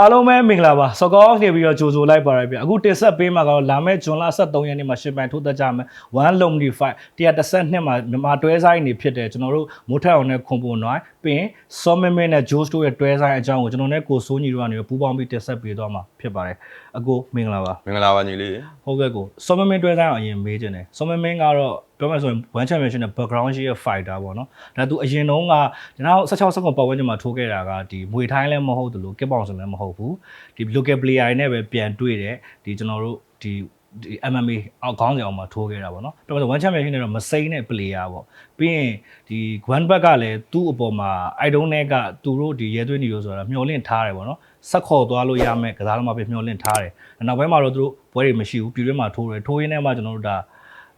အားလုံးပဲမင်္ဂလာပါစောကောင်းနေပြီးတော့ကြိုဆိုလိုက်ပါရပြီအခုတင်ဆက်ပေးမှာကတော့လာမယ့်ဇွန်လ23ရက်နေ့မှာရှင်ပိုင်ထိုးသက်ကြမယ်1 lonely fight 132မှာမြန်မာတွဲဆိုင်နေဖြစ်တယ်ကျွန်တော်တို့မိုးထက်အောင်နဲ့ခွန်ပွန်နွိုင်းပြီးရင်စောမင်းမင်းနဲ့ Joe Store ရဲ့တွဲဆိုင်အကြောင်းကိုကျွန်တော်နဲ့ကိုစိုးညီတို့ကနေပူးပေါင်းပြီးတင်ဆက်ပေးသွားမှာဖြစ်ပါတယ်အကိုမင်္ဂလာပါမင်္ဂလာပါညီလေးဟုတ်ကဲ့ကိုစောမမင်းတွဲဆိုင်အောင်အရင်မေးခြင်းတယ်စောမမင်းကတော့ပြောမယ်ဆိုရင် one championship နဲ့ background ရှိရဲ့ fighter ပေါ့နော်ဒါသူအရင်တုန်းကကျွန်တော်16စက္ကန့်ပတ်ဝန်းကျင်မှာထိုးခဲ့တာကဒီမွေထိုင်းလည်းမဟုတ်ဘူးလို့ kick boxing လည်းမဟုတ်ဘူးဒီ local player တွေနဲ့ပဲပြန်တွေ့တယ်ဒီကျွန်တော်တို့ဒီ ဒီ MMA အောက်ခေါင်းစဉ်အောင်မှာထိုးခဲ့တာပေါ့နော်ပြောမယ်ဆို one championship နဲ့တော့မစိမ့်တဲ့ player ပေါ့ပြီးရင်ဒီ one back ကလည်းသူ့အပေါ်မှာ I don't know ကသူတို့ဒီရဲသွင်းနေလို့ဆိုတာမျှော်လင့်ထားတယ်ပေါ့နော်ဆက်ခေါ်သွားလို့ရမယ်ကစားသမားပဲမျှော်လင့်ထားတယ်နောက်ပိုင်းမှာတော့သူတို့ပွဲတွေမရှိဘူးပြည်တွင်းမှာထိုးတယ်ထိုးရင်းနဲ့မှကျွန်တော်တို့ဒါ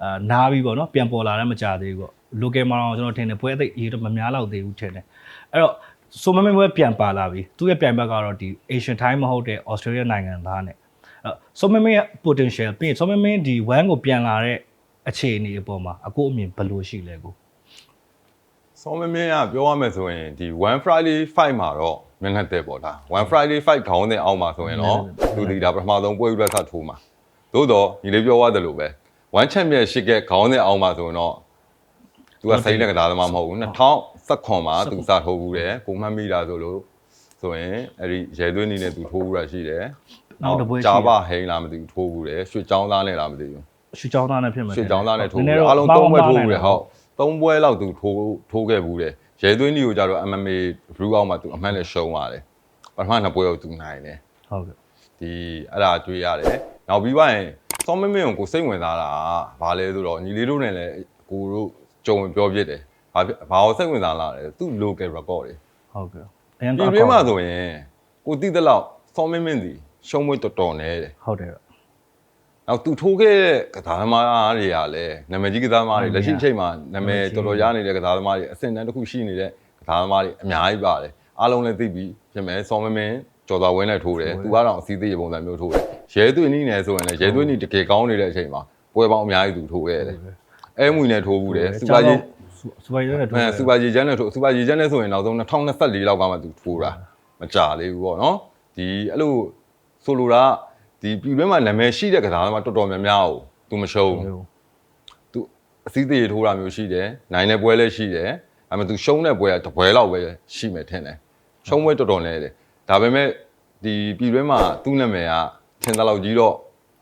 အာနားပြီးပေါ့နော်ပြန်ပေါ်လာတယ်မကြသေးဘူးပေါ့ local မှာတော့ကျွန်တော်ထင်တယ်ပွဲအသိအရေးတော့မများတော့သေးဘူးထင်တယ်အဲ့တော့ဆိုမမင်းပွဲပြန်ပါလာပြီသူ့ရဲ့ပြိုင်ဘက်ကတော့ဒီ Asian time မဟုတ်တဲ့ Australia နိုင်ငံသားနဲ့အဲ့ ဆိုမမင်းရဲ့ potential ပြီးရင်ဆိုမမင်းဒီ1ကိုပြန်လာတဲ့အခြေအနေအပေါ်မှာအကိုအမြင်ဘယ်လိုရှိလဲကိုစောမင်းမင်းကပြောရမယ်ဆိုရင်ဒီ1 Friday fight မှာတော့မျက်နှာတဲ့ပေါ့ဒါ1 Friday fight ခေါင်းတဲ့အောက်မှာဆိုရင်တော့လူဒီဒါပထမဆုံးပွဲဥပဒေထိုးမှာသို့တော့ညီလေးပြောရတယ်လို့ပဲ1 champion ရှိခဲ့ခေါင်းတဲ့အောက်မှာဆိုရင်တော့သူကစိတ်နဲ့ကစားသမားမဟုတ်ဘူး2019မှာသူစထိုးဘူးတယ်ကိုမှတ်မိတာဆိုလို့ဆိုရင်အဲ့ဒီရဲသွင်းနေနဲ့သူထိုးဘူးတာရှိတယ် နောက်တစ်ပွဲရှိတယ်ဂျာဘဟိန်းလားမသိဘူးထိုးဘူးတယ်ရွှေချောင်းသားနဲ့လားမသိဘူးရွှေချောင်းသားနဲ့ဖြစ်မယ်ရွှေချောင်းသားနဲ့ထိုးနဘူးည်းနည်းအားလုံး၃ပွဲထိုးဘူးတယ်မှားဟုတ်သုံးပွဲလောက်သူထိုးထိုးခဲ့ဘူးတယ်ရဲသွင်းဒီကိုကြတော့ MMA ဘရူးအောက်မှာသူအမှန်နဲ့ရှုံးသွားတယ်ပထမနှစ်ပွဲကိုသူနိုင်တယ်ဟုတ်ကဲ့ဒီအဲ့ဒါတွေ့ရတယ်နောက်ပြီးပါရင်စောမင်းမင်းကိုကိုစိတ်ဝင်စားတာကဘာလဲဆိုတော့ညီလေးတို့နဲ့လည်းကိုတို့ကြုံပြောပြစ်တယ်ဘာဖြစ်ဘာကိုစိတ်ဝင်စားလာလဲသူ local record တွေဟုတ်ကဲ့အရင်ဒီတွင်းမှာဆိုရင်ကိုတိတဲ့လောက်စောမင်းမင်းစီ ရှုံးမွေးတော်တော်နေတယ်ဟုတ်တယ်နောက်သူထိုးခဲ့တဲ့ကစားသမားတွေကလည်းနာမည်ကြီးကစားသမားတွေလက်ရှိအချိန်မှာနာမည်တော်တော်ရနေတဲ့ကစားသမားတွေအဆင့်တန်းတစ်ခုရှိနေတဲ့ကစားသမားတွေအများကြီးပါတယ်အားလုံးလည်းသိပြီးပြင်မဲ့စောမမင်းကျော်တော်ဝင်းနဲ့ထိုးတယ်သူကတော့အစည်းသေးပုံစံမျိုးထိုးတယ်ရဲသွင်းနီးနေဆိုရင်လည်းရဲသွင်းနီးတကယ်ကောင်းနေတဲ့အချိန်မှာပွဲပေါင်းအများကြီးသူထိုးခဲ့တယ်အဲမွေနဲ့ထိုးဘူးတယ်စူပါဂျီစူပါဂျီနဲ့ထိုးအဲစူပါဂျီချန်နဲ့ထိုးစူပါဂျီချန်နဲ့ဆိုရင်နောက်ဆုံး2024လောက်ကမှသူထိုးတာမကြသေးဘူးပေါ့နော်ဒီအဲ့လို ဆိုလိုတာဒီပြည်တွင်းမှာနာမည်ရှိတဲ့ကစားသမားတော်တော်များများကိုသူမရှုံးဘူးသူအစည်းသေးထိုးတာမျိုးရှိတယ်နိုင်တဲ့ပွဲလည်းရှိတယ်အဲ့မဲ့သူရှုံးတဲ့ပွဲကတစ်ပွဲလောက်ပဲရှိမယ်ထင်တယ်ရှုံးပွဲတော်တော်လဲတယ်ဒါပေမဲ့ဒီပြည်တွင်းမှာသူ့နာမည်ကထင်တဲ့လောက်ကြီးတော့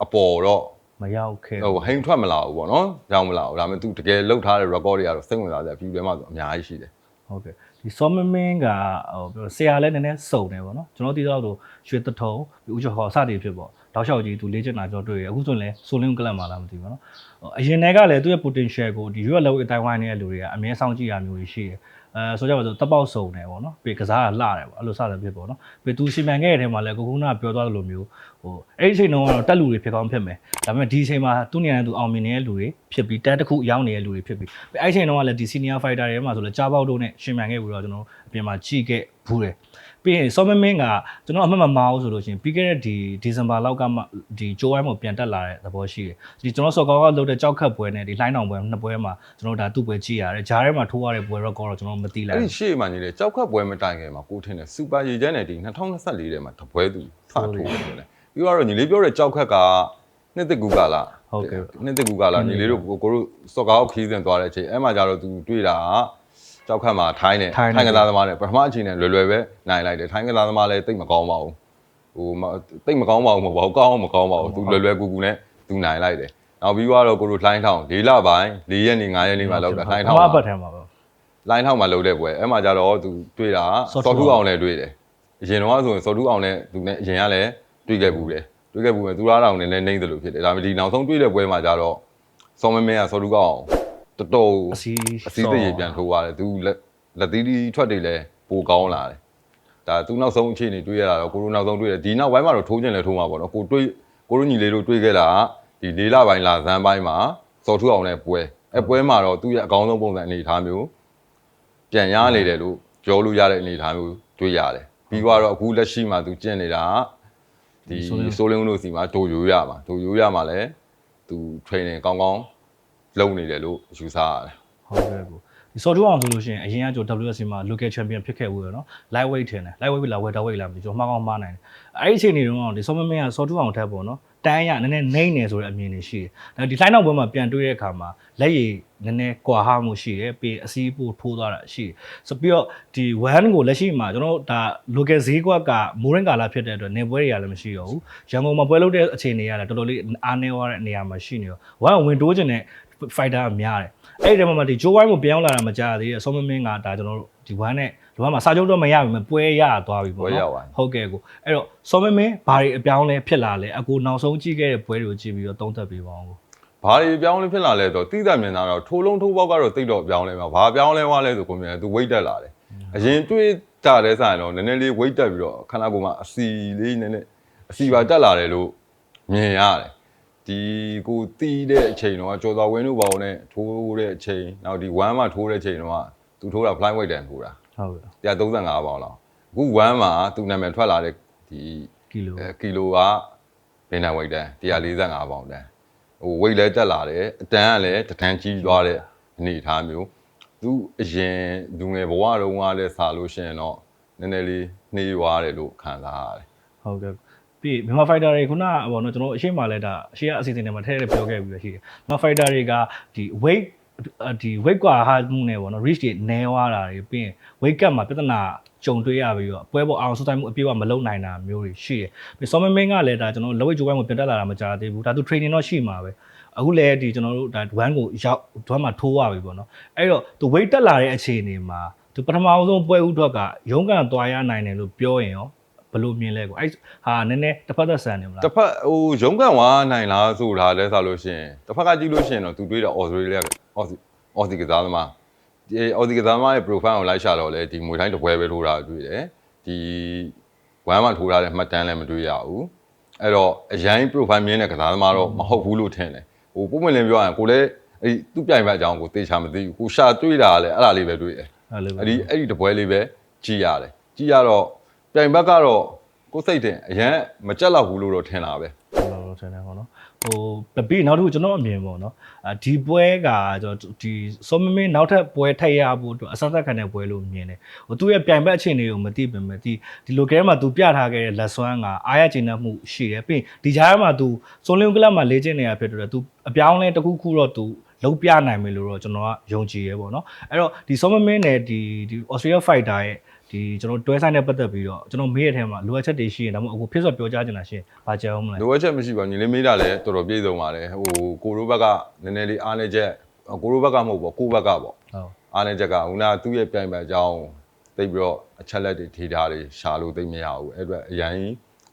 အပေါ်တော့မရောက်ခဲ့ဟိုဟိန်ထွက်မလာဘူးပေါ့နော်ကြောင်မလာဘူးဒါပေမဲ့သူတကယ်လှုပ်ထားတဲ့ record တွေကတော့စိတ်ဝင်စားစရာပြည်တွင်းမှာဆိုအများကြီးရှိတယ်ဟုတ်ကဲ့ ဒီစောမမင်းကဟိုပြောဆရာလည်းနည်းနည်းစုံတယ်ပေါ့နော်ကျွန်တော်သိတော့ရွှေတထုံပြီးဦးကျော်ဟောစသည်ဖြစ်ပေါ့တောက်လျှောက်ကြီးသူလေ့ကျင့်တာကြောတွေ့ရအခုဆိုရင်လည်းဆိုလင်းကလပ်မှာလားမသိဘူးပေါ့နော်ဟိုအရင်တည်းကလည်းသူ့ရဲ့ potential ကိုဒီရွက်လောက်အတိုင်းဝိုင်းနေတဲ့လူတွေကအမြဲဆောင်ကြည့်ရမျိုးတွေရှိတယ် အဲဆိုကြပါစို့တပ်ပေါက်စုံတယ်ပေါ့နော်ပြီးကစားကလှတယ်ပေါ့အဲ့လိုစတယ်ဖြစ်ပေါ့နော်ပြီးသူရှင်မြန်ခဲ့တဲ့အချိန်မှာလည်းကိုကုနာပြောသွားသလိုမျိုးဟိုအဲ့ဒီအချိန်တုန်းကတော့တက်လူတွေဖြစ်ကောင်းဖြစ်မယ်ဒါပေမဲ့ဒီအချိန်မှာသူ့နေရာနဲ့သူအောင်မြင်နေတဲ့လူတွေဖြစ်ပြီးတက်တစ်ခုရောက်နေတဲ့လူတွေဖြစ်ပြီးပြီးအဲ့ဒီအချိန်တုန်းကလည်းဒီ senior fighter တွေမှာဆိုလည်းကြားပေါက်တို့နဲ့ရှင်မြန်ခဲ့ပြီးတော့ကျွန်တော်အပြင်မှာကြည့်ခဲ့ဘူးတယ် ပြီးရင်စောမမင်းကကျွန်တော်အမှတ်မမှားဘူးဆိုလို့ရှိရင်ပြီးခဲ့တဲ့ဒီဒီဇင်ဘာလောက်ကမှဒီဂျိုးဝိုင်းမှာပြန်တက်လာတဲ့သဘောရှိတယ်ဒီကျွန်တော်စော်ကောင်းကလုပ်တဲ့ကြောက်ခတ်ပွဲနဲ့ဒီလှိုင်းတောင်ပွဲနှစ်ပွဲမှာကျွန်တော်ဒါသူ့ပွဲကြည့်ရတယ်ဂျားထဲမှာထိုးရတဲ့ပွဲတော့ကတော့ကျွန်တော်မသိလိုက်အဲ့ဘူးဒီရှေ့မှာညီလေကြောက်ခတ်ပွဲမတိုင်ခင်မှာကိုထင်တယ်စူပါရေချမ်းနဲ့ဒီ2024ထဲမှာတပွဲသူစထိုးတယ်လေပြီးတော့ညီလေးပြောတဲ့ကြောက်ခတ်ကနှစ်သက်ကူကလာဟုတ်ကဲ့နှစ်သက်ကူကလာညီလေးတို့ကိုကိုတို့စော်ကားခီးစင်သွားတဲ့အချိန်အဲ့မှာကျတော့သူတွေ့တာက ကြောက်ခတ်မှာထိုင်းနဲ့ထိုင်းနဲ့ ထိုင်းကစားသမားနဲ့ပထမအချိန်နဲ့လွယ်လွယ်ပဲနိုင်လိုက်တယ်ထိုင်းကစားသမားလည်းတိတ်မကောင်းပါဘူးဟိုမတိတ်မကောင်းပါဘူးမဟုတ်ပါဘူးကောင်းအောင်မကောင်းပါဘူးသူလွယ်လွယ်ကူကူနဲ့သူနိုင်လိုက်တယ်နောက်ပြီးတော့ကိုတို့လှိုင်းထောင်၄လပိုင်း၄ရက်နေ၅ရက်နေမှာလောက်တာလှိုင်းထောင်အမမှာပတ်ထဲမှာပါလိုင်းထောက်မှာလုပ်တဲ့ပွဲအဲ့မှာကြတော့သူတွေ့တာစောစောထူထူအောင်အောင်လည်းတွေ့တယ်အရင်တော့ဆိုရင်စောထူအောင်လည်းသူနဲ့အရင်ကလည်းတွေ့ခဲ့ဘူးတယ်တွေ့ခဲ့ဘူးမယ်သူသားတောင်နဲ့လည်းနှိမ့်တယ်လို့ဖြစ်တယ်ဒါပေမဲ့ဒီနောက်ဆုံးတွေ့တဲ့ပွဲမှာကြတော့စောမမင်းကစောထူအောင် တော်တော်အစီးအစည်းသေးပြန်ထိုးသွားတယ်သူလက်လက်သီးသီးထွက်တွေလည်းပိုကောင်းလာတယ်ဒါသူနောက်ဆုံးအခြေအနေတွေ့ရတာတော့ကိုရိုနောက်ဆုံးတွေ့တယ်ဒီနောက်ပိုင်းမှာတော့ထိုးခြင်းလည်းထိုးမှာပေါ့နော်ကိုတွေ့ကိုရိုညီလေးတို့တွေ့ခဲ့တာကဒီလေးလပိုင်းလာဇန်းပိုင်းမှာစောထူအောင်နဲ့ပွဲအဲပွဲမှာတော့သူ့ရဲ့အကောင်းဆုံးပုံစံအနေအထားမျိုးပြန်ရနေတယ်လို့ပြောလို့ရတဲ့အနေအထားမျိုးတွေ့ရတယ်ပြီးတော့အခုလက်ရှိမှာသူကျင့်နေတာကဒီဆိုလင်းတို့စီမှာဒိုယိုရမှာဒိုယိုရမှာလည်းသူ training ကောင်းကောင်း လုပ်နေတယ်လို့ယူဆရတယ်ဟုတ်ကဲ့ကိုဒီဒီ Soto အောင်ဆိုလို့ရှိရင်အရင်ကကျွန်တော် WSC မှာ local champion ဖြစ်ခဲ့ဘူးရနော် lightweight ထင်တယ် lightweight လား welterweight လားမသိဘူးကျွန်တော်မှားကောင်းမှားနိုင်တယ်အဲ့ဒီအချိန်တွေတုန်းကဒီ Soto မင်းက Soto အောင်ထက်ပေါ့နော်တန်းရနည်းနည်းနှိမ့်နေဆိုတဲ့အမြင်တွေရှိတယ်ဒါဒီ line နောက်ဘက်မှာပြန်တွေးတဲ့အခါမှာလက်ရည်နည်းနည်းကွာဟမှုရှိတယ်ပြီးအစည်းပို့ထိုးသွားတာရှိတယ်ဆိုပြီးတော့ဒီ one ကိုလက်ရှိမှာကျွန်တော်တို့ဒါ local ဈေးကွက်ကမိုးရင်းကာလာဖြစ်တဲ့အတွက်နေပွဲတွေကလည်းမရှိတော့ဘူးရန်ကုန်မှာပွဲလုပ်တဲ့အခြေအနေကလည်းတော်တော်လေးအားနည်းသွားတဲ့နေရာမှာရှိနေတော့ one ဝင်တိုးခြင်းနဲ့ fighter ကများတယ်အဲ့ဒီတည်းမှာဒီ Joe Wine ကိုပြောင်းလာတာမကြသေးတဲ့ဆောမမင်းကဒါကျွန်တော်တို့ဒီ one နဲ့ဒီ one မှာစာချုပ်တော့မရဘူးမပွဲရသွားပြီပေါ့ပွဲရနော်သွားပြီဟုတ်ကဲ့ကိုအဲ့တော့ဆောမမင်းဘာတွေအပြောင်းလဲဖြစ်လာလဲအကူနောက်ဆုံးကြည့်ခဲ့တဲ့ပွဲတွေကိုကြည့်ပြီးတော့သုံးသပ်ပေးပါအောင်ကိုဘာတွေပြောင်းလဲဖြစ်လာလဲဆိုတော့တိသက်မြင်တာတော့ထိုးလုံးထိုးပေါက်ကတော့တိတ်တော့ပြောင်းလဲမှာဘာပြောင်းလဲသွားလဲဆိုကိုမြင်တယ်သူ weight တက်လာတယ်အရင်တွေးကြတဲ့ဆိုင်တော့နည်းနည်းလေး weight တက်ပြီးတော့ခန္ဓာကိုယ်မှာအစီလေးနည်းနည်းအစီပါတက်လာတယ်လို့မြင်ရတယ် ဒီကိုတီးတဲ့အချိန်တော့ကြော်တော်ဝင်းတို့ဘောင်နဲ့ထိုးတဲ့အချိန်နောက်ဒီ1မှာထိုးတဲ့အချိန်တော့သူထိုးတာ fly weight တန်ထိုးတာဟုတ်ကဲ့135ပေါင်လောက်အခု1မှာသူနာမည်ထွက်လာတဲ့ဒီကီလိုအဲကီလိုကဘယ်နှဝိတ်တန်း145ပေါင်တန်းဟိုဝိတ်လဲတက်လာတယ်အတန်းကလည်းတထန်းကြီးသွားတဲ့အနေအထားမျိုးသူအရင်လူငယ်ဘဝတုန်းကလည်းစားလို့ရှိရင်တော့နည်းနည်းလေးနှေးသွားတယ်လို့ခံစားရတယ်ဟုတ်ကဲ့ ပြီးမြန်မာ fighter တွေခုနကပေါ့နော်ကျွန်တော်အရှိမလဲဒါအရှိကအစီအစဉ်တွေမှာထည့်ရပြောခဲ့ပြီးရရှိတယ်မြန်မာ fighter တွေကဒီ weight ဒီ weight ကွာဟာမှုနဲ့ပေါ့နော် reach တွေနည်းသွားတာတွေပြီးရင် weight cut မှာပြဿနာကြုံတွေ့ရပြီးတော့ပွဲပေါ်အောင်စတိုင်းမှုအပြည့်အဝမလုပ်နိုင်တာမျိုးတွေရှိတယ်ပြီးဆောမမင်းကလည်းဒါကျွန်တော်လက်ဝိတ်ကြိုးပိုင်းကိုပြန်တက်လာတာမကြားသေးဘူးဒါသူ training တော့ရှိမှာပဲအခုလည်းဒီကျွန်တော်တို့ဒါ1ကိုရောက်1မှာထိုးရပြီပေါ့နော်အဲ့တော့သူ weight တက်လာတဲ့အခြေအနေမှာသူပထမဆုံးပွဲဥထွက်ကရုံးကန်သွားရနိုင်တယ်လို့ပြောရင်ရော ဘယ်လိုမြင်လဲကိုအဲ့ဟာနည်းနည်းတစ်ဖက်သက်ဆန်နေမလားတစ်ဖက်ဟိုရုံးကန်ဝါနိုင်လားဆိုတာလဲဆိုလို့ရှိရင်တစ်ဖက်ကကြည့်လို့ရှိရင်တော့သူတွေးတာဩစတြေးလျဩစဩစကစားသမားဒီဩစကစားသမားရဲ့ profile ကိုလိုက်ရှာတော့လေဒီမွေတိုင်းတစ်ပွဲပဲထိုးတာတွေ့တယ်ဒီဝမ်းမှာထိုးထားတဲ့မှတ်တမ်းလည်းမတွေ့ရဘူးအဲ့တော့အရင် profile မြင်တဲ့ကစားသမားတော့မဟုတ်ဘူးလို့ထင်တယ်ဟိုပုံမှန်လင်းပြောရရင်ကိုလည်းအဲ့ဒီသူ့ပြိုင်ဘက်အကြောင်းကိုသေချာမသိဘူးကိုရှာတွေ့တာလည်းအဲ့ဒါလေးပဲတွေ့တယ်အဲ့လိုပဲအဲ့ဒီအဲ့ဒီတပွဲလေးပဲကြည်ရတယ်ကြည်ရတော့ ပြိုင်ဘက်ကတော့ကိုယ်စိတ်တင်အရင်မကြက်တော့ဘူးလို့တော့ထင်တာပဲကျွန်တော်တို့ထင်တယ်ပေါ့နော်ဟိုပြီးနောက်တစ်ခုကျွန်တော်အမြင်ပေါ့နော်အာဒီပွဲကကျွန်တော်ဒီစောမမင်းနောက်ထပ်ပွဲထပ်ရဖို့အတွက်အဆက်သက်ခံတဲ့ပွဲလို့မြင်တယ်ဟိုသူ့ရဲ့ပြိုင်ဘက်အခြေအနေကိုမသိပေမဲ့ဒီဒီလိုကဲမှာသူပြထားခဲ့တဲ့လက်စွမ်းကအားရကျဉ်းမှုရှိတယ်ပြီးဒီကြားမှာသူစွန်လင်းကလပ်မှာလေ့ကျင့်နေတာဖြစ်တဲ့အတွက်သူအပြောင်းလဲတစ်ခုခုတော့သူလုံးပြနိုင်မယ်လို့တော့ကျွန်တော်ကယုံကြည်ရဲပေါ့နော်အဲ့တော့ဒီစောမမင်းနဲ့ဒီဒီ Australia Fighter ရဲ့ ဒီကျွန်တော်တွဲဆိုင်နဲ့ပတ်သက်ပြီးတော့ကျွန်တော်မေးရတဲ့ထဲမှာလိုအပ်ချက်တွေရှိရင်ဒါမှမဟုတ်အခုဖြစ်စောပြောကြားချင်တာရှိရင်ဘာကြောင်းမလဲလိုအပ်ချက်မရှိပါဘူးညီလေးမေးတာလည်းတော်တော်ပြည့်စုံပါတယ်ဟိုကိုရိုးဘက်ကနည်းနည်းလေးအားနေချက်ကိုရိုးဘက်ကမဟုတ်ပေါ့ကိုဘက်ကပေါ့ဟုတ်အားနေချက်ကခုနကသူ့ရဲ့ပြိုင်ဘက်အကြောင်းသိပြီးတော့အချက်လက်တွေထေးထားတွေရှာလို့သိမရဘူးအဲ့အတွက်အရင်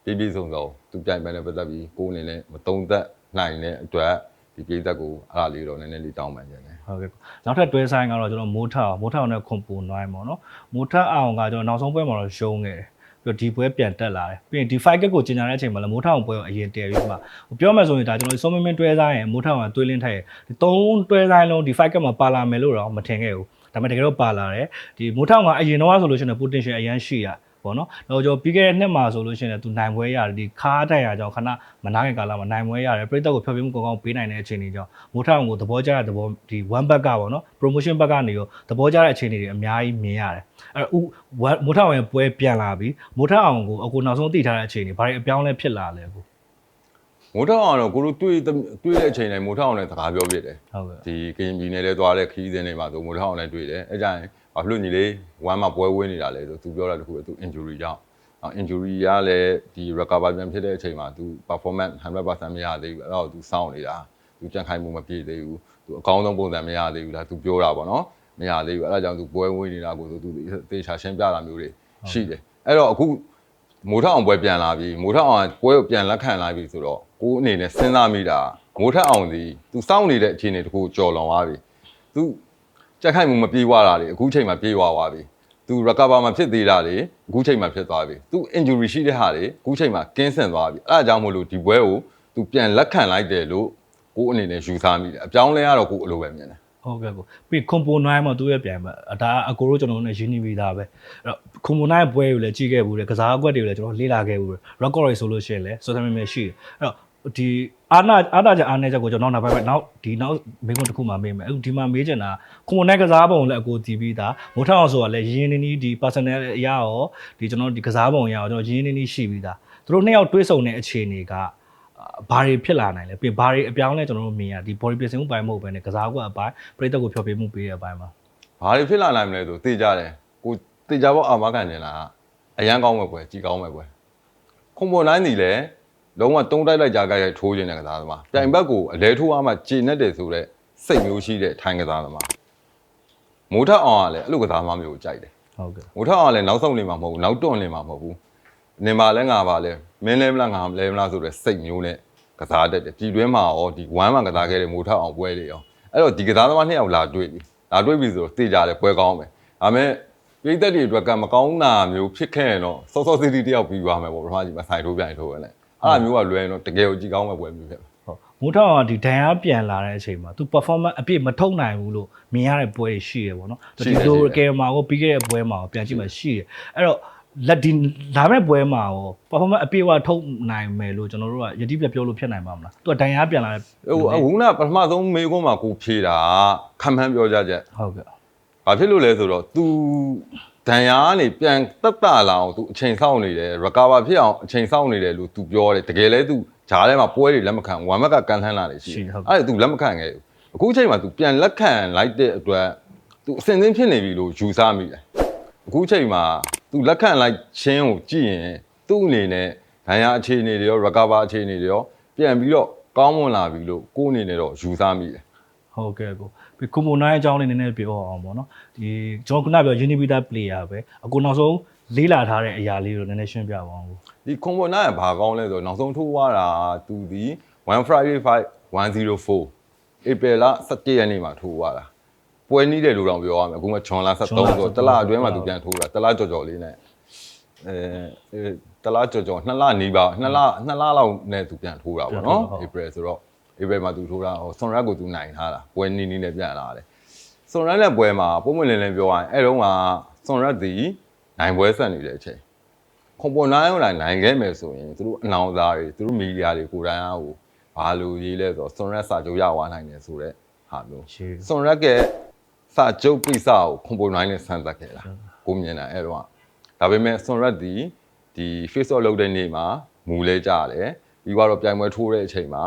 ပြည့်ပြည့်စုံစုံသူပြိုင်ဘက်နဲ့ပတ်သက်ပြီးကိုယ်အနေနဲ့မတုံးသက်နိုင်တဲ့အတွက်ဒီပြည့်သက်ကိုအဲ့ဒါလေးတော့နည်းနည်းလေးတောင်းပန်ခြင်းတယ် ဟုတ်ကဲ့နောက်ထပ်တွဲဆိုင်ကတော့ကျွန်တော်မိုးထအောင်မိုးထအောင်နဲ့ခွန်ပူနွိုင်းပေါ့နော်မိုးထအောင်ကကျွန်တော်နောက်ဆုံးပွဲမှာတော့ရှုံးခဲ့တယ်ပြီးတော့ဒီပွဲပြန်တက်လာတယ်ပြီးရင်ဒီ fight ကကိုကျင်ညာတဲ့အချိန်မှာလည်းမိုးထအောင်ပွဲကိုအရင်တည်ပြီးမှပြောမယ်ဆိုရင်ဒါကျွန်တော်စုံမင်းမင်းတွဲဆိုင်ရင်မိုးထအောင်ကတွေးလင်းထက်ရဒီသုံးတွဲဆိုင်လုံးဒီ fight ကမှာပါလာမယ်လို့တော့မထင်ခဲ့ဘူးဒါပေမဲ့တကယ်တော့ပါလာတယ်ဒီမိုးထအောင်ကအရင်တော့ဆိုလို့ရှိရင် potential အရန်ရှိရ ပေါ့နော်တော့ကျွန်တော်ပြီးခဲ့တဲ့နှစ်မှာဆိုလို့ရှိရင်သူနိုင်ပွဲရတယ်ဒီခါးတိုင်ရကြောင့်ခဏမနာခင်ကာလမှာနိုင်ပွဲရတယ်ပြိတ္တကိုဖျော်ဖြေမှုကောင်းကောင်းပေးနိုင်တဲ့အခြေအနေကြောင့်မိုးထောင်ကိုသဘောကျတဲ့သဘောဒီ one back ကပေါ့နော် promotion back ကနေရောသဘောကျတဲ့အခြေအနေတွေအများကြီးမြင်ရတယ်အဲ့တော့မိုးထောင်ရဲ့ပွဲပြန်လာပြီးမိုးထောင်ကိုအခုနောက်ဆုံးသိထားတဲ့အခြေအနေဘာတွေအပြောင်းလဲဖြစ်လာလဲအခုမိုးထောင်အောင်တော့ကိုတို့တွေးတွေးတဲ့အချိန်တိုင်းမိုးထောင်အောင်လည်းစကားပြောပြတယ်ဟုတ်ကဲ့ဒီကရင်ပြည်နယ်လဲသွားတဲ့ခီးစင်းတွေမှာဆိုမိုးထောင်အောင်လည်းတွေ့တယ်အဲကြရင် ဘာဖြစ်လို့ညီလေးဝမ်းမှာပွဲဝင်းနေတာလဲဆိုသူပြောတာတခုပဲသူ injury ကြောင့်အော် injury ရလည်းဒီ recover ပြန်ဖြစ်တဲ့အချိန်မှာသူ performance 100%မရသေးဘူးအဲ့တော့သူစောင့်နေတာသူကြံ့ခိုင်မှုမပြည့်သေးဘူးသူအကောင်းဆုံးပုံစံမရသေးဘူးလားသူပြောတာပေါ့နော်မရသေးဘူးအဲ့ဒါကြောင့်သူပွဲဝင်းနေတာကိုဆိုသူသေချာရှင်းပြတာမျိုးတွေရှိတယ်အဲ့တော့အခုမိုးထအောင်ပွဲပြန်လာပြီမိုးထအောင်ကပွဲကိုပြန်လက်ခံလာပြီဆိုတော့ကိုယ်အနေနဲ့စဉ်းစားမိတာမိုးထအောင်ဒီသူစောင့်နေတဲ့အခြေအနေတခုကြော်လွန်သွားပြီသူ ကြက်ခိုက်မှုမပြေးသွားတာလေအခုချိန်မှာပြေးသွားသွားပြီသူ recover မှာဖြစ်သေးတာလေအခုချိန်မှာဖြစ်သွားပြီသူ injury ရှိတဲ့ဟာတွေအခုချိန်မှာကင်းစင်သွားပြီအဲ့ဒါကြောင့်မို့လို့ဒီပွဲကိုသူပြန်လက်ခံလိုက်တယ်လို့ကိုယ်အနေနဲ့ယူဆမိတယ်အပြောင်းလဲရတော့ကိုယ်အလိုပဲမြင်တယ်ဟုတ်ကဲ့ကိုပြီးကွန်ပိုနိုင်းမှာသူ့ရဲ့ပြန်ပဲဒါအကိုတို့ကျွန်တော်တို့နဲ့ရင်းနှီးပြီးသားပဲအဲ့တော့ကွန်ပိုနိုင်းပွဲကိုလည်းကြည့်ခဲ့ဘူးတယ်ကစားအကွက်တွေကိုလည်းကျွန်တော်လေ့လာခဲ့ဘူးတယ် record တွေဆိုလို့ရှိရင်လည်း social media ရှိတယ်အဲ့တော့ဒီ အာနာအာနာကြအာနေချက်ကိုကျွန်တော်နောက်နောက်ပိုင်းနောက်ဒီနောက်မေးခွန်းတစ်ခုမှမေးမယ်အခုဒီမှာမေးချင်တာခွန်နိုင်ကစားပုံလည်းအကိုတည်ပြီးသားမိုးထောင်အောင်ဆိုတာလည်းရင်းရင်းနှီးနှီးဒီ personal အရာရောဒီကျွန်တော်ဒီကစားပုံအရာရောကျွန်တော်ရင်းရင်းနှီးနှီးရှိပြီးသားသူတို့နှစ်ယောက်တွဲဆုံတဲ့အခြေအနေကဘာတွေဖြစ်လာနိုင်လဲပြီးဘာတွေအပြောင်းလဲကျွန်တော်တို့မြင်ရဒီ body ပြင်ဆင်မှုပိုင်းမဟုတ်ဘဲねကစားကွက်အပိုင်းပြိတ္တကိုဖျော်ဖြေမှုပေးတဲ့အပိုင်းမှာဘာတွေဖြစ်လာနိုင်မလဲဆိုသိကြတယ်ကိုသိကြဖို့အာမခံနေလားအရန်ကောင်းမဲ့ကွယ်ကြီးကောင်းမဲ့ကွယ်ခုံပေါ်နိုင်နေလေ လုံးဝတုံးတိုက်လိုက်ကြကြရိုက်ထိုးခြင်းတဲ့ကစားသမားပြိုင်ဘက်ကိုအလဲထိုးအားမှဂျေနဲ့တယ်ဆိုတော့စိတ်မျိုးရှိတဲ့ထိုင်ကစားသမားမိုးထက်အောင်ကလည်းအဲ့လိုကစားသမားမျိုးကိုကြိုက်တယ်ဟုတ်ကဲ့မိုးထက်အောင်ကလည်းနောက်ဆုံးနေမှာမဟုတ်ဘူးနောက်တွန့်နေမှာမဟုတ်ဘူးနေမှာလဲငါပါလဲမင်းလဲမလားငါလဲမလားဆိုတော့စိတ်မျိုးနဲ့ကစားတတ်တယ်ပြည်တွင်းမှာရောဒီဝမ်းမှာကစားခဲ့တဲ့မိုးထက်အောင်ပွဲတွေရောအဲ့တော့ဒီကစားသမားနှစ်ယောက်လာတွေ့ပြီလာတွေ့ပြီဆိုတော့သိကြတယ်ပွဲကောင်းမယ်ဒါပေမဲ့ပြည်သက်တွေအတွက်ကမကောင်းတာမျိုးဖြစ်ခဲ့ရင်တော့စောစောစီးစီးတယောက်ပြီးသွားမယ်ပေါ့ပထမကြီးမဆိုင်ထိုးပြန်ထိုးရလဲ အဲ့ဒါမျိုးကလွယ်ရင်တော့တကယ်ကိုကြည်ကောင်းမဲ့ပွဲမျိုးဖြစ်မယ်ဟုတ်မိုးထောင်ကဒီဒဏ်ရာပြန်လာတဲ့အချိန်မှာသူ performance အပြည့်မထုတ်နိုင်ဘူးလို့မြင်ရတဲ့ပွဲတွေရှိရပေါ့နော်ရှိဒီတယ်လိုရှိတယ်ကယ်မာကိုပြီးခဲ့တဲ့ပွဲမှာပြန်ကြည့်မှရှိတယ်အဲ့တော့လက်ဒီလာမဲ့ပွဲမှာရော performance အပြည့်အဝထုတ်နိုင်မယ်လို့ကျွန်တော်တို့ကယတိပြပြောလို့ဖြစ်နိုင်ပါမလားသူကဒဏ်ရာပြန်လာတဲ့ဟိုအခုနပထမဆုံးမေကွန်းမှာကိုဖြေတာခံမှန်းပြောကြချက်ဟုတ်ကဲ့ဘာဖြစ်လို့လဲဆိုတော့ तू ဒဏ်ရာကနေပြန်တက်တာလာအောင်သူအချိန်ဆောင်နေတယ် recover ဖြစ်အောင်အချိန်ဆောင်နေတယ်လို့သူပြောတယ်တကယ်လဲသူဂျားထဲမှာပွဲတွေလက်မခံဝမ်ဘက်ကကန်လှမ်းလာတယ်ရှိတယ်အဲ့ဒါသူလက်မခံခဲ့ဘူးအခုအချိန်မှာသူပြန်လက်ခံလိုက်တဲ့အတွက်သူအစင်စင်းဖြစ်နေပြီလို့ယူဆမိတယ်အခုအချိန်မှာသူလက်ခံလိုက်ခြင်းကိုကြည့်ရင်သူ့အနေနဲ့ဒဏ်ရာအခြေအနေတွေရော recover အခြေအနေတွေရောပြန်ပြီးတော့ကောင်းမွန်လာပြီလို့ကိုယ်အနေနဲ့တော့ယူဆမိတယ်ဟုတ်ကဲ့ကို ပြီးကွန်မိုနိုင်အကြောင်းလေးနည်းနည်းပြောအောင်ပေါ့နော်ဒီကျွန်တော်ခုနပြော Univita player ပဲအခုနောက်ဆုံးလေးလာထားတဲ့အရာလေးကိုနည်းနည်းရှင်းပြပါအောင်ကိုဒီကွန်ပေါ်နာကဘာကောင်းလဲဆိုတော့နောက်ဆုံးထိုးသွားတာသူဒီ1 Friday fight 104 April လ17ရက်နေ့မှာထိုးသွားတာပွဲနီးတယ်လို့တော့ပြောရမယ်အခုမှဂျွန်လာ73ဆိုတော့တစ်လအတွင်းမှာသူပြန်ထိုးတာတစ်လကြော်ကြော်လေးနဲ့အဲတစ်လကြော်ကြော်နှစ်လနီးပါနှစ်လနှစ်လလောက်နဲ့သူပြန်ထိုးတာပေါ့နော် April ဆိုတော့ April မှာသူထိုးတာဟိုဆွန်ရက်ကိုသူနိုင်ထားတာပွဲနီးနီးနဲ့ပြန်လာတယ်ဆွန်ရက်နဲ့ပွဲမှာပုံမှန်လင်းလင်းပြောရရင်အဲ့တုန်းကဆွန်ရက်ဒီနိုင်ပွဲဆက်နေတဲ့အချိန်ကွန်ပေါ်နိုင်အောင်နိုင်နိုင်ခဲ့မယ်ဆိုရင်သူတို့အနောင်သားတွေသူတို့မီဒီယာတွေကိုယ်တိုင်အားကိုဘာလို့ရေးလဲဆိုတော့စွန်ရက်စာချုပ်ရသွားနိုင်တယ်ဆိုတော့ဟာမျိုးရှေ့စွန်ရက်ကစာချုပ်ပိစာကိုကွန်ပေါ်နိုင်နဲ့ဆန်းသက်ခဲ့တာကိုမြင်တာအဲ့တော့ဒါပေမဲ့စွန်ရက်ဒီဒီ Facebook လုပ်တဲ့နေ့မှာမူလဲကြတယ်ပြီးတော့ပြိုင်ပွဲထိုးတဲ့အချိန်မှာ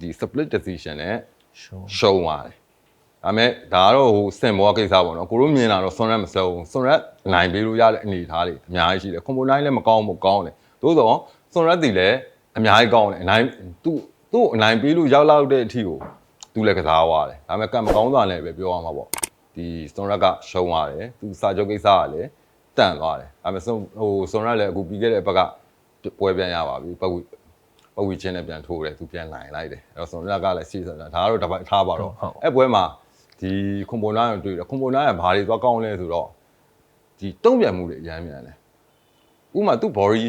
ဒီ split decision နဲ့ရှုံးရှုံးသွားတယ်။ဒါပေမဲ့ဒါကတော့ဟိုစင်ဘောကိစ္စပေါ့နော်။ကိုတို့မြင်လာတော့ဆွန်ရက်မစုံဘူး။ဆွန်ရက်နိုင်ပေးလို့ရတဲ့အနေအထားတွေအများကြီးရှိတယ်။ကွန်ပိုနိုင်လည်းမကောင်းဘူးကောင်းတယ်။သို့တော့ဆွန်ရက်တီလည်းအများကြီးကောင်းတယ်။အနိုင်သူ့သူ့အနိုင်ပေးလို့ရောက်လောက်တဲ့အထိကိုသူလည်းကစားသွားတယ်။ဒါပေမဲ့ကံမကောင်းတာလည်းပဲပြောရမှာပေါ့။ဒီဆွန်ရက်ကရှုံးသွားတယ်။သူစာချုပ်ကိစ္စကလည်းတန့်သွားတယ်။ဒါပေမဲ့ဆွန်ဟိုဆွန်ရက်လည်းအခုပြီးခဲ့တဲ့ဘက်ကပွဲပြန်ရပါပြီ။ပတ်ဝီ ပတ်ဝီချင်းနဲ့ပြန်ထိုးတယ်သူပြန်နိုင်လိုက်တယ်။အဲ့တော့ဆွန်ရက်ကလည်းစီးဆိုတာဒါကတော့တစ်ပိုက်ထားပါတော့အဲ့ပွဲမှာဒီကွန်ပိုနာကိုတွေ့တယ်ကွန်ပိုနာကဘာတွေသွားကောင်းလဲဆိုတော့ဒီတုံ့ပြန်မှုတွေအများမြန်တယ်ဥပမာသူ့ body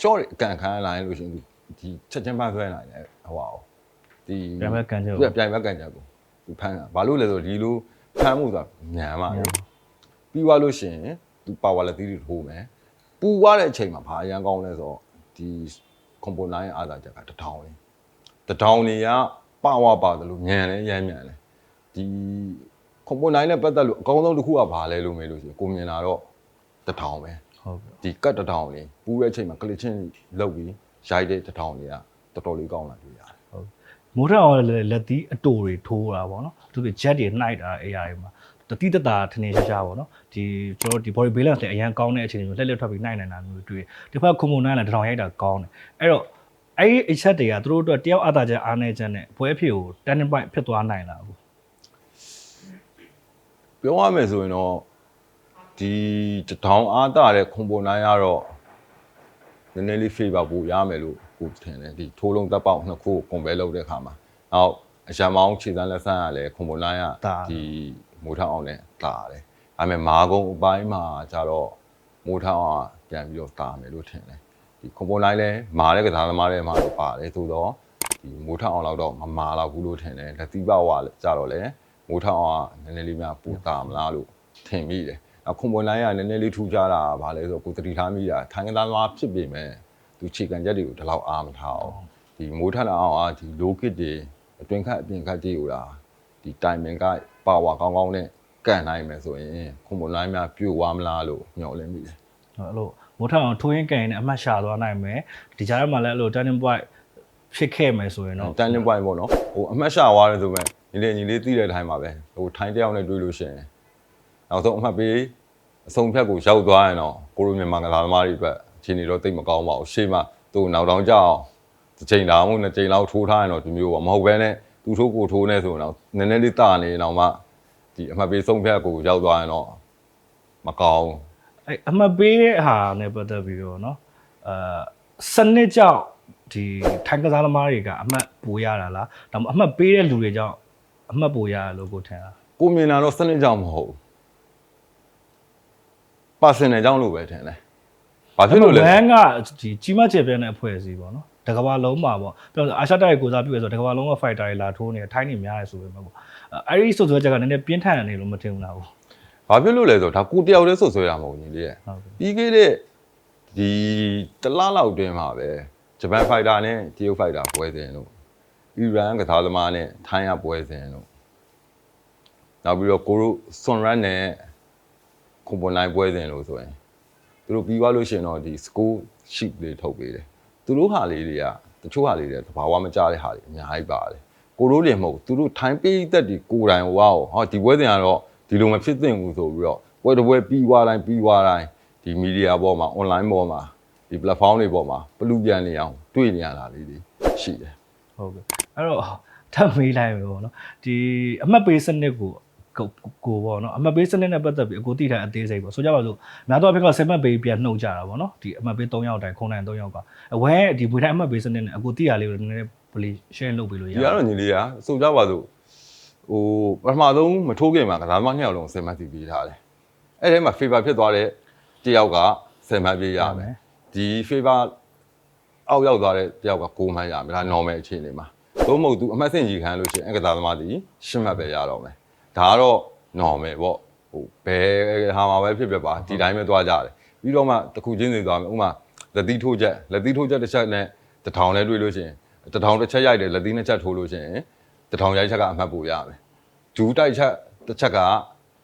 short အကန်ခံလာရင်လို့ရှိရင်ဒီချက်ချင်းပန်းဆွဲနိုင်တယ်ဟိုပါအောင်ဒီပြန်မဲ့ကန်ချက်သူကပြန်မဲ့ကန်ချက်ကိုသူဖမ်းတာဘာလို့လဲဆိုတော့ဒီလိုဖမ်းမှုဆိုတာမြန်ပါလေပြီးသွားလို့ရှိရင်သူ power လက်သီးတွေထိုးမယ်ပူသွားတဲ့အချိန်မှာဘာအရန်ကောင်းလဲဆိုတော့ဒီ ကွန်ပိုနာရဲ့အားသာချက်ကတထောင်လေးတထောင်နေကပဝပါတယ်လို့မြန်လဲရမ်းမြန်လဲဒီကွန်ပိုနိုင်နဲ့ပတ်သက်လို့အကောင်းဆုံးတစ်ခုကဘာလဲလို့မေးလို့ရှိရင်ကိုမြင်လာတော့တထောင်ပဲဟုတ်ကဲ့ဒီကတ်တထောင်လေးပူးတဲ့အချိန်မှာကလစ်ချင်းလောက်ပြီးရိုက်တဲ့တထောင်လေးကတော်တော်လေးကောင်းလာတွေ့ရတယ်မိုးထောင်ကလည်းလက်သီးအတူတွေထိုးတာပေါ့နော်သူက jet တွေနှိုက်တာအဲ့အရာတွေမှာ တတိတတာထနေရှားရှားပေါ့နော်ဒီကျွန်တော်ဒီ body balance တွေအရင်ကောင်းတဲ့အချိန်တွေလက်လက်ထွက်ပြီးနှိုက်နိုင်တာမျိုးတွေ့ဒီဘက်ကွန်မိုနိုင်လည်းတထောင်ရိုက်တာကောင်းတယ်အဲ့တော့အဲ့ဒီအချက်တွေကသူတို့အတွက်တယောက်အသာချက်အားနေချက်နဲ့ပွဲဖြစ်ကို turning point ဖြစ်သွားနိုင်လားဘူးပြောရမယ်ဆိုရင်တော့ဒီတထောင်အားတာတဲ့ကွန်ပိုနိုင်ကတော့နည်းနည်းလေး favor ပိုရမယ်လို့ကိုထင်တယ်ဒီထိုးလုံးတပ်ပေါက်နှစ်ခုကို compare လုပ်တဲ့အခါမှာနောက်အရမောင်းခြေစမ်းလက်ဆန်းကလည်းကွန်ပိုနိုင်ကဒီ မိုးထောင်အောင်နဲ့တာတယ်ဒါပေမဲ့မာကုံအပိုင်းမှာကျတော့မိုးထောင်ကပြန်ပြီးတော့တာမယ်လို့ထင်တယ်ဒီကွန်ပိုနိုင်လဲမာတဲ့ကစားသမားတွေမှာတော့ပါတယ်သို့တော့ဒီမိုးထောင်အောင်တော့မမာတော့ဘူးလို့ထင်တယ်လက်သီးပေါကကြတော့လဲမိုးထောင်အောင်ကနည်းနည်းလေးများပူတာမလားလို့ထင်မိတယ်အခုကွန်ပိုနိုင်ကနည်းနည်းလေးထူးခြားတာဗာလဲဆိုကိုတတိထားမိတာထိုင်းကစားသမားဖြစ်ပေမဲ့သူခြေကန်ချက်တွေကိုဒီလောက်အားမထားအောင်ဒီမိုးထက်လာအောင်အားဒီ low kit တွေအတွင်ခတ်အပြင်ခတ်တွေကိုလာဒီတိုင်မင်က ပါဝါကောင်းကောင်းနဲ့ကန်နိုင်မယ်ဆိုရင်ခုံမလိုင်းများပြိုသွားမလားလို့ညှော်လင့်မိတယ်အဲ့လိုမိုးထောင်အောင်ထိုးရင်းကန်နဲ့အမှတ်ရှာသွားနိုင်မယ်ဒီကြားထဲမှာလည်းအဲ့လို turning point ဖြစ်ခဲ့မယ်ဆိုရင်တော့တန်လင်း point ပေါ့နော်ဟိုအမှတ်ရှာသွားတယ်ဆိုမဲ့ညီလေးညီလေးသိတဲ့အတိုင်းပါပဲဟိုထိုင်းတယောက်နဲ့တွေ့လို့ရှိရင်နောက်ဆုံးအမှတ်ပေးအဆုံးဖြတ်ကိုရောက်သွားရင်တော့ကိုလိုမြန်မာကစားသမားတွေအတွက်အခြေအနေတော့တိတ်မကောင်းပါဘူးရှေ့မှာသူ့နောက်တောင်ကြအောင်တစ်ချိန်လာမှုနှစ်ချိန်လောက်ထိုးထားရင်တော့ဒီမျိုးပေါ့မဟုတ်ဘဲနဲ့ သူထိုးကိုထိုးနေဆိုရင်တော့နည်းနည်းလေးတာနေတော့မှဒီအမှတ်ပေးဆုံးဖြတ်ကိုရောက်သွားရင်တော့မကောင်းဘူး အဲ့အမှတ်ပေးတဲ့ဟာနဲ့ပတ်သက်ပြီးတော့เนาะအာစနစ်ကြောင့်ဒီထိုင်းကစားသမားတွေကအမှတ်ပိုရတာလားဒါမှမဟုတ်အမှတ်ပေးတဲ့လူတွေကြောင့်အမှတ်ပိုရတယ်လို့ကိုထင်တာ ကိုမြင်တာတော့စနစ်ကြောင့်မဟုတ်ဘူးပါစင်နယ်ကြောင့်လို့ပဲထင်တယ်ဘာဖြစ်လို့လဲ ဘန်ကဒီကြီးမတ်ချေပြတဲ့အဖွဲ့အစည်းပေါ့နော် တကဘာလုံးမှာပေါ့ပြောလို့အာရှတိုက်ကိုစားပြုရဆိုတကဘာလုံးက fighter တွေလာထိုးနေတယ်ထိုင်းနေများတယ်ဆိုပေမဲ့ပေါ့အဲ့ဒီဆိုဆိုချက်ကနည်းနည်းပြင်းထန်တယ်လို့မထင်ဘူးလားဟုတ်ဘာဖြစ်လို့လဲဆိုတော့ဒါကိုတယောက်တည်းဆွဆွဲရမှာမဟုတ်ညီလေးရဲ့ဟုတ်ကဲ့ပြီးခဲ့တဲ့ဒီတလားလောက်တွင်းမှာပဲဂျပန်ဖိုက်တာနဲ့တရုတ်ဖိုက်တာပွဲစဉ်လို့အီရန်ကစားသမားနဲ့ထိုင်းရပွဲစဉ်လို့နောက်ပြီးတော့ကိုရိုဆွန်ရန်နဲ့ကွန်ပွန်လိုင်းပွဲစဉ်လို့ဆိုရင်သူတို့ပြီးသွားလို့ရှိရင်တော့ဒီ score sheet တွေထုတ်ပေးတယ် သူတို့ဟာလေးတွေကတချို့ဟာလေးတွေသဘာဝမကျတဲ့ဟာတွေအများကြီးပါတယ်ကိုရိုးလည်းမဟုတ်ဘူးသူတို့ထိုင်းပေးသက်ဒီကိုယ်တိုင်ဝါဟောဒီပွဲစဉ်ကတော့ဒီလိုမဖြစ်သင့်ဘူးဆိုပြီးတော့ပွဲတစ်ပွဲပြီးသွားတိုင်းပြီးသွားတိုင်းဒီမီဒီယာပေါ်မှာ online ပေါ်မှာဒီ platform တွေပေါ်မှာပလူပြန်နေအောင်တွေ့နေရတာလေးတွေရှိတယ်ဟုတ်ကဲ့အဲ့တော့ထပ်မေးလိုက်မယ်ပေါ့နော်ဒီအမှတ်ပေးစနစ်ကို ကိုကိုပေါ့နော်အမှတ်ပေးစနစ်နဲ့ပတ်သက်ပြီးအကိုတိထားအသေးစိတ်ပေါ့ဆိုကြပါစို့များသောအားဖြင့်က7မှတ်ပေးပြန်နှုတ်ကြတာပေါ့နော်ဒီအမှတ်ပေး3ယောက်တိုင်ခုံတိုင်3ယောက်ကအဝဲဒီဘွေတိုင်းအမှတ်ပေးစနစ်နဲ့အကိုတိရလေးကိုနည်းနည်းဘလီ share လုပ်ပေးလို့ရဒီကတော့ညီလေးကဆိုကြပါစို့ဟိုပထမဆုံးမထိုးခင်မှာကစားသမားနှစ်ယောက်လုံး10မှတ်စီပေးထားတယ်အဲ့ထဲမှာ favor ဖြစ်သွားတဲ့တယောက်က10မှတ်ပေးရမယ်ဒီ favor အောက်ရောက်သွားတဲ့တယောက်က9မှတ်ရမယ်ဒါ normal အခြေအနေမှာသို့မဟုတ်သူအမှတ်စဉ်ကြီးခံလို့ရှိရင်အဲ့ကစားသမားဒီ10မှတ်ပဲရတော့မယ် ဒါကတော့ normal ပေါ့ဟိုဘယ်ဟာမှာပဲဖြစ်ဖြစ်ပါဒီတိုင်းပဲသွားကြတယ်ပြီးတော့မှတစ်ခုချင်းစီသွားမယ်ဥပမာလက်သီးထိုးချက်လက်သီးထိုးချက်တစ်ချက်နဲ့တစ်ထောင်လဲတွေ့လို့ရှိရင်တစ်ထောင်တစ်ချက်ရိုက်တယ်လက်သီးနှစ်ချက်ထိုးလို့ရှိရင်တစ်ထောင်ရိုက်ချက်ကအမှတ်ပိုရမယ်ဂျူးတိုက်ချက်တစ်ချက်က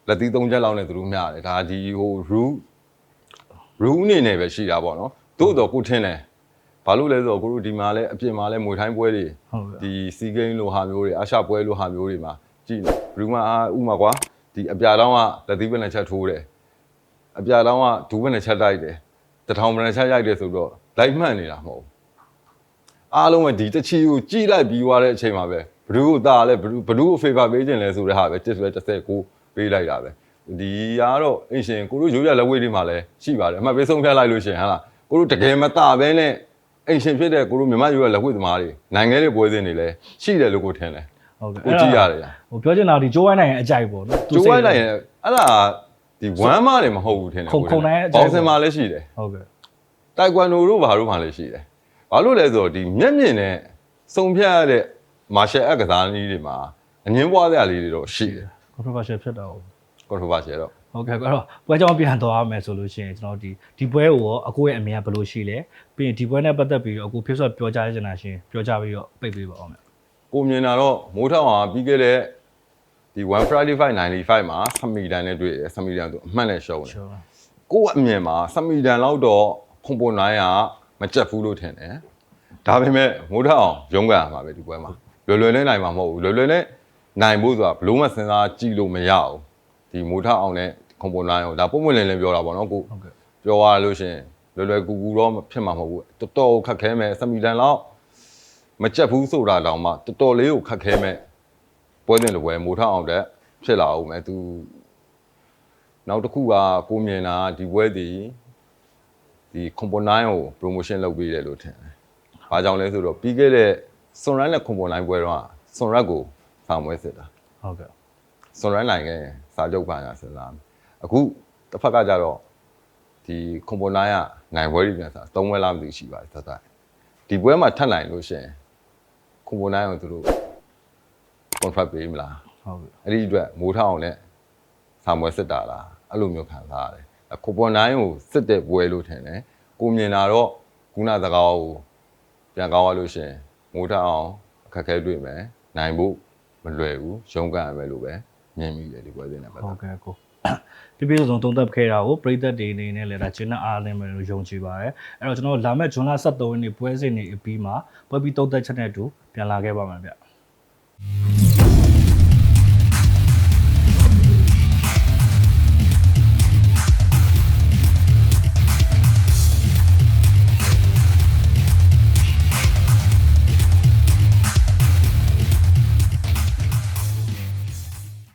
လက်သီးသုံးချက်လောက်နဲ့သူတို့မျှတယ်ဒါဒီဟို rule rule အနေနဲ့ပဲရှိတာပေါ့နော်သို့တော့ကိုထင်းတယ်ဘာလို့လဲဆိုတော့ကိုတို့ဒီမှာလဲအပြင်မှာလဲမွေထိုင်းပွဲတွေဟုတ်ကဲ့ဒီစီဂိမ်းလိုဟာမျိုးတွေအာရှပွဲလိုဟာမျိုးတွေမှာ ကြည့်နေဘယ်သူမှအာဥမာကွာဒီအပြာတောင်းကလက်သီးပနဲ့ချက်ထိုးတယ်အပြာတောင်းကဒူးပနဲ့ချက်တိုက်တယ်တထောင်ပနဲ့ချက်ရိုက်တယ်ဆိုတော့လိုက်မှန်နေတာမဟုတ်ဘူးအားလုံးကဒီတချီကိုကြည့်လိုက်ပြီးသွားတဲ့အချိန်မှာပဲဘယ်သူကိုတာလဲဘယ်သူဘယ်သူကို favor ပေးခြင်းလဲဆိုတဲ့ဟာပဲတစ်ဆွဲ39ပေးလိုက်တာပဲဒီကတော့အရှင်ကိုတို့ရိုးရလက်ဝဲတွေမှာလည်းရှိပါတယ်အမှတ်ပေးဆုံးဖြတ်လိုက်လို့ရှင်ဟာလားကိုတို့တကယ်မတာပဲနဲ့အရှင်ဖြစ်တဲ့ကိုတို့မြန်မာရိုးရလက်ဝဲသမားတွေနိုင်ငံရေးပွဲစဉ်တွေလည်းရှိတယ်လို့ကိုထင်တယ် ဟုတ်ကဲ့ကိုကြည့်ရတယ်ညာဟိုပြောချင်တာဒီဂျိုးဝိုင်းနိုင်ရဲ့အကြိုက်ပေါ့နော်ကျိုးဝိုင်းလိုက်ရင်အဲ့ဒါဒီဝမ်းမလည်းမဟုတ်ဘူးထင်တယ်ခုံခုံတိုင်းရဲ့အကြိုက်ဘောင်စင်မှာလည်းရှိတယ်ဟုတ်ကဲ့တိုက်ကွမ်ဒိုတို့ဘာတို့မှလည်းရှိတယ်ဘာလို့လဲဆိုတော့ဒီမျက်မြင်နဲ့စုံဖြတ်ရတဲ့မာရှယ်အကစားနည်းတွေမှာအငင်းပွားစရာလေးတွေတော့ရှိတယ် controversial ဖြစ်တာဟုတ် controversial တော့ဟုတ်ကဲ့အဲ့တော့ပွဲကြောင်းပြန်သွားမယ်ဆိုလို့ရှိရင်ကျွန်တော်ဒီဒီပွဲကိုရောအကိုရဲ့အမြင်ကဘယ်လိုရှိလဲပြီးရင်ဒီပွဲနဲ့ပတ်သက်ပြီးတော့အကိုဖြစ်ဆိုပြောကြားချင်တာရှင်ပြောကြားပြီးတော့ပိတ်ပေးပါအောင်မယ် ကိုမြင်တာတော့မိုးထောင်ဟာပြီးခဲ့တဲ့ဒီ1 Friday Fight 95မှာဆမီဒန်နဲ့တွေ့တယ်ဆမီဒန်သူအမှန်နဲ့ရှုံးတယ်ကျော်ကိုယ့်အမြင်မှာဆမီဒန်လောက်တော့ခုံပွန်နိုင်ကမကြက်ဘူးလို့ထင်တယ်ဒါပေမဲ့မိုးထအောင်ရုံးကန်ရမှာပဲဒီပွဲမှာလွယ်လွယ်နဲ့နိုင်မှာမဟုတ်ဘူးလွယ်လွယ်နဲ့နိုင်ဖို့ဆိုတာဘလို့မှစဉ်းစားကြည့်လို့မရဘူးဒီမိုးထအောင်နဲ့ခုံပွန်နိုင်ကိုဒါပုံမှန်လင်းလင်းပြောတာပေါ့နော်ကိုဟုတ်ကဲ့ပြောရလို့ရှရင်လွယ်လွယ်ကူကူတော့ဖြစ်မှာမဟုတ်ဘူးတော်တော်ခက်ခဲမယ်ဆမီဒန်လောက် မကြက်ဘူးဆိုတာတောင်မှတော်တော်လေးကိုခက်ခဲမယ်ပွဲတင်လိုပွဲမိုးထအောင်တဲ့ဖြစ်လာအောင်မယ်သူနောက်တစ်ခုကကိုမြင်တာကဒီပွဲဒီဒီ component ကို promotion လုပ်ပေးတယ်လို့ထင်တယ်။ဘာကြောင့်လဲဆိုတော့ပြီးခဲ့တဲ့ Sunrun နဲ့ component ပွဲတော့ Sunrun ကိုဆောင်ပွဲစစ်တာဟုတ်ကဲ့။ Sunrun နိုင်ခဲ့ရင်စာချုပ်ပါညာစဉ်းစားမယ်။အခုတစ်ဖက်ကကြတော့ဒီ component ကနိုင်ပွဲတွေပြန်စား၃ပွဲလားမသိဘူးရှိပါတယ်သက်သက်။ဒီပွဲမှာထပ်နိုင်လို့ရှရင် component ကိုသူတို့ contract ပေးမလားဟုတ်ကဲ့အဲ့ဒီအတွက်မိုးထောင်နဲ့ဆာမွယ်စစ်တာလားအဲ့လိုမျိုးခံစားရတယ်အခုပေါ်နိုင်ကိုစစ်တဲ့ပွဲလို့ထင်တယ်ကိုမြင်လာတော့ခုနစကားကိုပြန်ကောင်းရလို့ရှရင်မိုးထအောင်အခက်အခဲတွေ့မယ်နိုင်ဖို့မလွယ်ဘူးရုန်းကန်ရမယ်လို့ပဲမြင်မိတယ်ဒီပွဲစဉ်နဲ့ပတ်ဟုသက်တ်ကဲ့ကို ပြပြဆုံးသုံးသပ်ခဲ့တာကိုပြည်သက်တွေအနေနဲ့လည်းဒါကျင်းတဲ့အားလင်းမယ်လို့ယုံကြည်ပါတယ်အဲ့တော့ကျွန်တော်တို့လာမယ့်ဇွန်လ23ရက်နေ့ပွဲစဉ်နေအပြီးမှာပွဲပြီးသုံးသပ်ချက်နဲ့အတူပြန်လာခဲ့ပါမယ်ဗျ